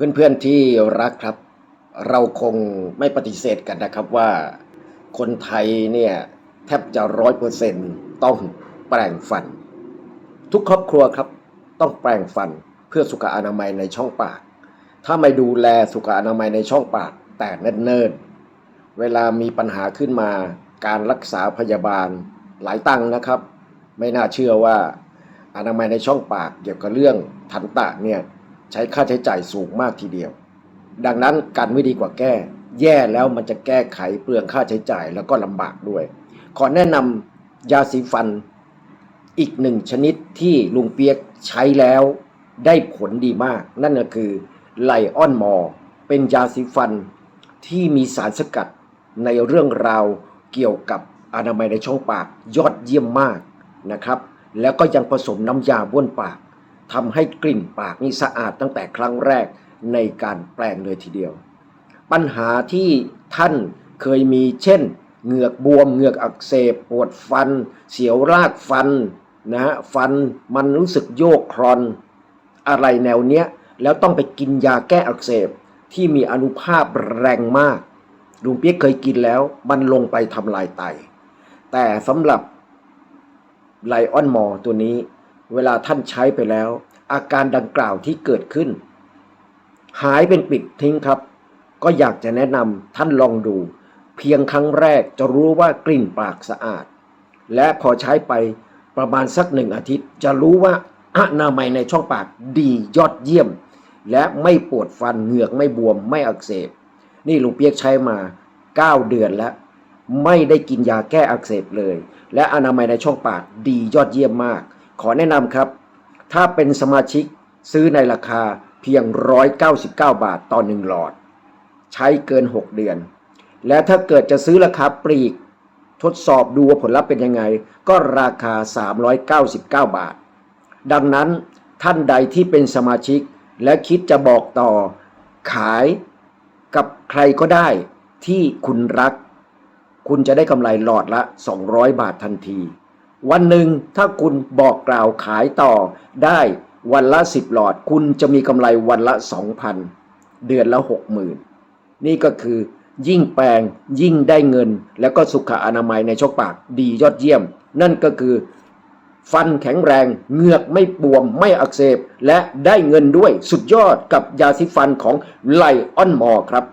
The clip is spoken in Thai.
เพื่อนๆที่รักครับ เราคงไม่ปฏิเสธกันนะครับว่าคนไทยเนี่ยแทบจะร้อยเปอร์เซ็นต้องแปรงฟัน ทุกครอบครัวครับต้องแปรงฟันเพื่อสุขอนามัยในช่องปาก ถ้าไม่ดูแลสุขอนามัยในช่องปากแต่เนิ่นๆ เวลามีปัญหาขึ้นมาการรักษาพยาบาลหลายตังนะครับ ไม่น่าเชื่อว่าอนามัยในช่องปากเกี่ยวกับเรื่องทันตะเนี่ย ใช้ค่าใช้จ่ายสูงมากทีเดียว ดังนั้นการไม่ดีกว่าแก้ แย่แล้วมันจะแก้ไขเปลืองค่าใช้จ่ายแล้วก็ลำบากด้วย ขอแนะนำยาสีฟันอีกหนึ่งชนิดที่ลุงเปียกใช้แล้วได้ผลดีมาก นั่นก็คือไลออนมอร์เป็นยาสีฟันที่มีสารสกัดในเรื่องราวเกี่ยวกับอนามัยในช่องปากยอดเยี่ยมมากนะครับ แล้วก็ยังผสมน้ำยาบ้วนปาก ทำให้กลิ่นปากนี่สะอาดตั้งแต่ครั้งแรกในการแปลงเลยทีเดียว ปัญหาที่ท่านเคยมีเช่น เหงือกบวม เหงือกอักเสบ ปวดฟัน เสียวรากฟันนะฮะฟันมันรู้สึกโยกคลอน อะไรแนวเนี้ย แล้วต้องไปกินยาแก้อักเสบที่มีอนุภาพแรงมาก ลุงเปี๊ยกเคยกินแล้วมันลงไปทำลายไต แต่สำหรับไลออนมอตัวนี้ เวลาท่านใช้ไปแล้ว อาการดังกล่าวที่เกิดขึ้น หายเป็นปิดทิ้งครับ ก็อยากจะแนะนำท่านลองดู เพียงครั้งแรกจะรู้ว่ากลิ่นปากสะอาด และพอใช้ไปประมาณสักหนึ่งอาทิตย์ จะรู้ว่าอนามัยในช่องปากดียอดเยี่ยม และไม่ปวดฟันเหงือกไม่บวมไม่อักเสบ นี่ลุงเปียกใช้มา 9 เดือนแล้ว ไม่ได้กินยาแก้อักเสบเลย และอนามัยในช่องปากดียอดเยี่ยมมาก ขอแนะนำครับ ถ้าเป็นสมาชิกซื้อในราคาเพียง 199 บาทต่อ 1 หลอด ใช้เกิน 6 เดือน และถ้าเกิดจะซื้อราคาปลีก ทดสอบดูว่าผลลัพธ์เป็นยังไง ก็ราคา 399 บาท ดังนั้นท่านใดที่เป็นสมาชิกและคิดจะบอกต่อ ขายกับใครก็ได้ที่คุณรัก คุณจะได้กำไรหลอดละ 200 บาททันที วันหนึ่งถ้าคุณบอกกล่าวขายต่อได้วันละ 10 หลอด คุณจะมีกำไรวันละ 2,000 เดือนละ 60,000 นี่ก็คือ ยิ่งแปลงยิ่งได้เงิน แล้วก็สุขอนามัยในช่องปากดียอดเยี่ยม นั่นก็คือ ฟันแข็งแรงเหงือกไม่บวมไม่อักเสบ และได้เงินด้วยสุดยอดกับยาสีฟันของไลออนมอครับ